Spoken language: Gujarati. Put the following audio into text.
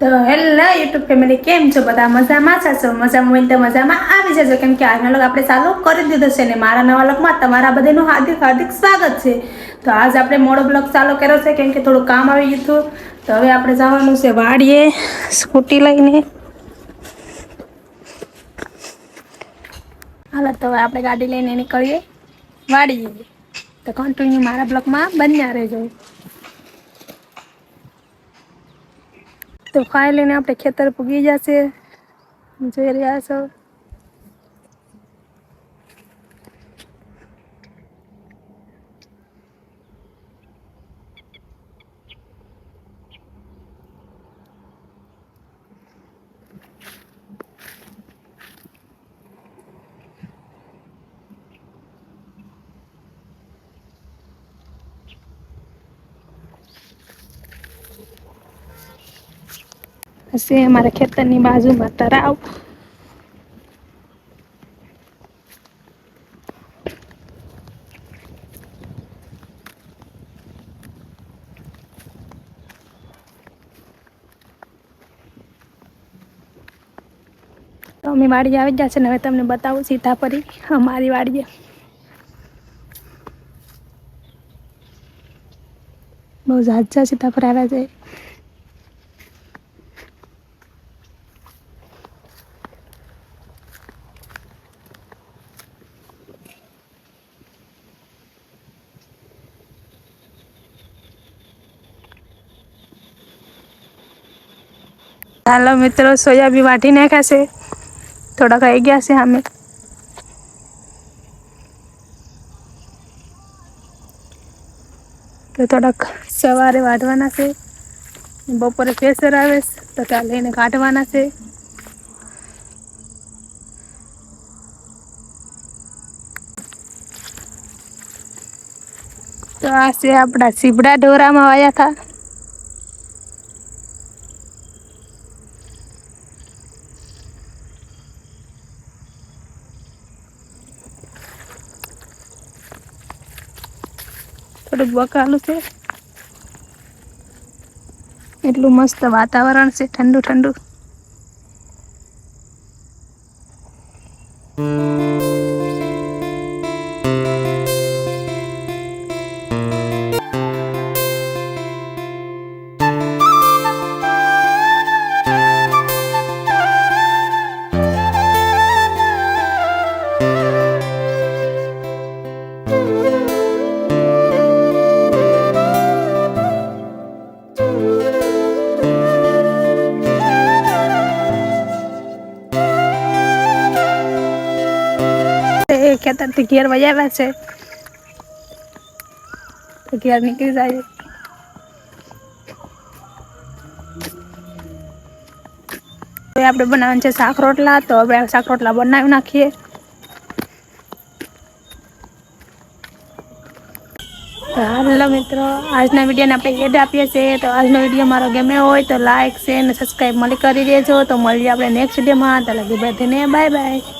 તો હેલો યુટ્યુબ ફેમિલી, કેમ છો બધા? મજામાં છો? મજામાં હોય તો મજામાં આવી જજો. કેમ કે આજનો લોક આપણે ચાલુ કરી દીધો છે ને મારા નવા લોકમાં તમારા બધાનું હાર્દિક હાર્દિક સ્વાગત છે. તો આજ આપણે મોડો બ્લોક ચાલુ કર્યો છે, કેમ કે થોડું કામ આવી ગયું હતું. તો હવે આપણે જવાનું છે વાડીએ, સ્કૂટી લઈને. હાલો, તો હવે આપણે ગાડી લઈને નીકળીએ વાડીએ. તો કન્ટિન્યુ મારા બ્લોકમાં બન્યા રહેજો. તો ખાઈ લઈને આપણે ખેતર પૂગી જશે. જોઈ રહ્યા છો? હશે, અમારા ખેતરની બાજુમાં તરાવ. તો અમે વાડી આવી ગયા છે ને હવે તમને બતાવું સીતાપરી, અમારી વાડીએ. બહુ ઝાઝા સીતાફળ આવ્યા છે. હાલો મિત્રો સોયાબી વાટી નાખ્યા છે થોડાક આવી ગયા છે અમે તો થોડાક સવારે વાટવાના છે બપોરે પ્રેશર આવે છે તો ત્યાં લઈને કાઢવાના છે તો આ છે આપણા સીબડા ઢોરામાં વાયા હતા થોડુંક બકાલું છે. એટલું મસ્ત વાતાવરણ છે ઠંડુ ઠંડુ. ખેતરથી ઘેર વજાવ્યા છે. તો ઘેર નીકળી જાય. હવે આપણે બનાવવાનું છે શાક રોટલા, તો હવે શાક રોટલા બનાવી નાખીએ. હાલો મિત્રો, આજના વિડીયોને આપણે એડ આપીએ છીએ. તો આજનો વીડિયો મારો ગમે હોય તો લાઇક શેર અને સબસ્ક્રાઈબ મળી કરી દેજો. તો મળીએ આપણે નેક્સ્ટ વિડીયોમાં. તો લગી બધીને બાય બાય